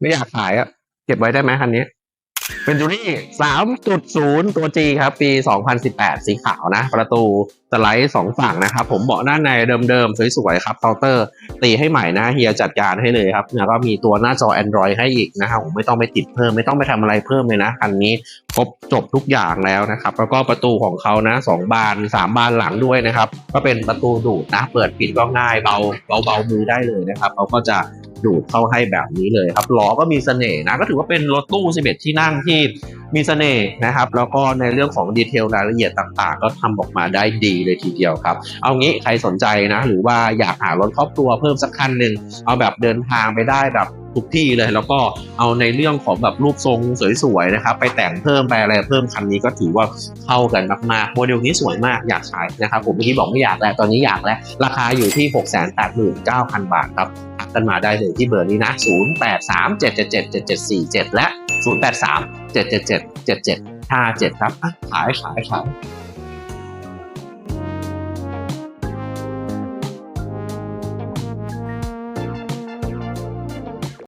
ไม่อยากขายอะเก็บไว้ได้ไหมคันนี้เป็นจูรี่3.0 ตัว G ครับ ปี 2018 สีขาวนะ ประตูสไลด์สองฝั่งนะครับ ผมเบาะด้านในเดิมๆ สวยๆ ครับเคาน์เตอร์ตีให้ใหม่นะเฮียจัดการให้เลยครับ แล้วก็มีตัวหน้าจอ Android ให้อีกนะครับผมไม่ต้องไปติดเพิ่ม ไม่ต้องไปทำอะไรเพิ่มเลยนะ คันนี้ครบจบทุกอย่างแล้วนะครับ แล้วก็ประตูของเขานะสองบานสามบานหลังด้วยนะครับ ก็เป็นประตูดูดนะ เปิดปิดก็ง่ายเบาเบาเบามือได้เลยนะครับเขาก็จะ ดูดเข้าให้แบบนี้เลยครับล้อก็มีเสน่ห์นะก็ถือว่าเป็นรถตู้ 11 ที่นั่งที่มีเสน่ห์นะครับ แล้วก็ในเรื่องของดีเทลรายละเอียดต่างๆ ก็ทำออกมาได้ดีเลยทีเดียวครับ เอางี้ใครสนใจนะ หรือว่าอยากหารถครอบครัวเพิ่มสักคันหนึ่งเอาแบบเดินทางไปได้แบบ ทุกที่เลย แล้วก็เอาในเรื่องของแบบรูปทรงสวยๆนะครับ ไปแต่งเพิ่มไปอะไรเพิ่มคันนี้ก็ถือว่าเข้ากันมากๆโมเดลนี้สวยมากอยากขายนะครับผมเมื่อกี้บอกไม่อยากแล้วตอนนี้อยากแล้ว ราคาอยู่ที่ 689,000 บาทครับทักกันมาได้เลยที่เบอร์นี้นะ 0837777747 และ 0837777757 ครับขายขายขาย